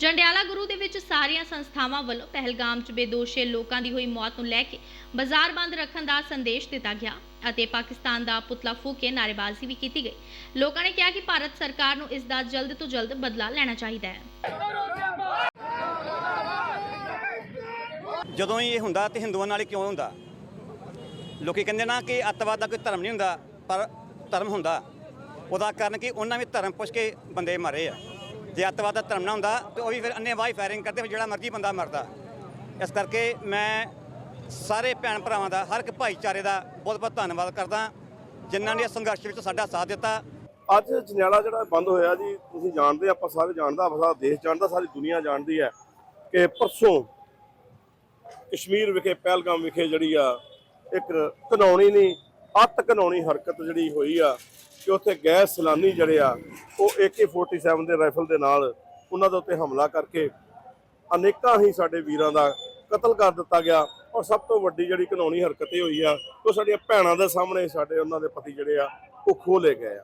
ਜੰਡਿਆਲਾ ਗੁਰੂ ਦੇ ਵਿੱਚ ਸਾਰੀਆਂ ਸੰਸਥਾਵਾਂ ਵੱਲੋਂ ਪਹਿਲਗਾਮ 'ਚ ਬੇਦੋਸ਼ੇ ਲੋਕਾਂ ਦੀ ਹੋਈ ਮੌਤ ਨੂੰ ਲੈ ਕੇ ਬਾਜ਼ਾਰ ਬੰਦ ਰੱਖਣ ਦਾ ਸੰਦੇਸ਼ ਦਿੱਤਾ ਗਿਆ ਅਤੇ ਪਾਕਿਸਤਾਨ ਦਾ ਪੁਤਲਾ ਫੂਕ ਕੇ ਨਾਅਰੇਬਾਜ਼ੀ ਵੀ ਕੀਤੀ ਗਈ। ਲੋਕਾਂ ਨੇ ਕਿਹਾ ਕਿ ਭਾਰਤ ਸਰਕਾਰ ਨੂੰ ਇਸ ਦਾ ਜਲਦ ਤੋਂ ਜਲਦ ਬਦਲਾ ਲੈਣਾ ਚਾਹੀਦਾ ਹੈ। ਜਦੋਂ ਇਹ ਹੁੰਦਾ ਤੇ ਹਿੰਦੂਆਂ ਨਾਲ ਕਿਉਂ ਹੁੰਦਾ? ਲੋਕੀ ਕਹਿੰਦੇ ਨਾ ਕਿ ਅੱਤਵਾਦ ਦਾ ਕੋਈ ਧਰਮ ਨਹੀਂ ਹੁੰਦਾ, ਪਰ ਧਰਮ ਹੁੰਦਾ। ਉਹਦਾ ਕਾਰਨ ਕਿ ਉਹਨਾਂ ਵੀ ਧਰਮ ਪੁੱਛ ਕੇ ਬੰਦੇ ਮਾਰੇ ਆ। ਜੇ ਅੱਤਵਾਦ ਦਾ ਧਰਮ ਨਾ ਹੁੰਦਾ, ਤੇ ਉਹ ਵੀ ਫਿਰ ਅੰਨੇ ਵਾਈ ਫਾਇਰਿੰਗ ਕਰਦੇ ਫਿਰ ਜਿਹੜਾ ਮਰਜ਼ੀ ਬੰਦਾ ਮਰਦਾ। ਇਸ ਕਰਕੇ ਮੈਂ ਸਾਰੇ ਭੈਣ ਭਰਾਵਾਂ ਦਾ, ਹਰ ਇੱਕ ਭਾਈਚਾਰੇ ਦਾ ਬਹੁਤ ਬਹੁਤ ਧੰਨਵਾਦ ਕਰਦਾ। ਜਿਨ੍ਹਾਂ ਨੇ ਸੰਘਰਸ਼ ਵਿੱਚ ਸਾਡਾ ਸਾਥ ਦਿੱਤਾ। ਅੱਜ ਜਨਿਆਲਾ ਜਿਹੜਾ ਬੰਦ ਹੋਇਆ ਜੀ, ਤੁਸੀਂ ਜਾਣਦੇ, ਆਪਾਂ ਸਾਰੇ ਜਾਣਦਾ, ਆਪਾਂ ਸਾਰਾ ਦੇਸ਼ ਜਾਣਦਾ, ਸਾਰੀ ਦੁਨੀਆ ਜਾਣਦੀ ਹੈ ਕਿ ਪਰਸੋਂ ਕਸ਼ਮੀਰ ਵਿਖੇ, ਪਹਿਲਗਾਮ ਵਿਖੇ ਜਿਹੜੀ ਆ, ਇੱਕ ਕਾਨੂੰਨੀ ਨਹੀਂ, ਅੱਤ ਕਾਨੂੰਨੀ ਹਰਕਤ ਜਿਹੜੀ ਹੋਈ ਆ ਕਿ ਉੱਥੇ ਗੈਰ ਸਲਾਨੀ ਜਿਹੜੇ ਆ, ਉਹ AK47 ਦੇ ਰਾਈਫਲ ਦੇ ਨਾਲ ਉਹਨਾਂ ਦੇ ਉੱਤੇ ਹਮਲਾ ਕਰਕੇ ਅਨੇਕਾਂ ਹੀ ਸਾਡੇ ਵੀਰਾਂ ਦਾ ਕਤਲ ਕਰ ਦਿੱਤਾ ਗਿਆ ਔਰ ਸਭ ਤੋਂ ਵੱਡੀ ਜਿਹੜੀ ਕਾਨੂੰਨੀ ਹਰਕਤ ਇਹ ਹੋਈ ਆ, ਉਹ ਸਾਡੀਆਂ ਭੈਣਾਂ ਦੇ ਸਾਹਮਣੇ ਸਾਡੇ ਉਹਨਾਂ ਦੇ ਪਤੀ ਜਿਹੜੇ ਆ, ਉਹ ਖੋਹ ਲਏ ਗਏ ਆ।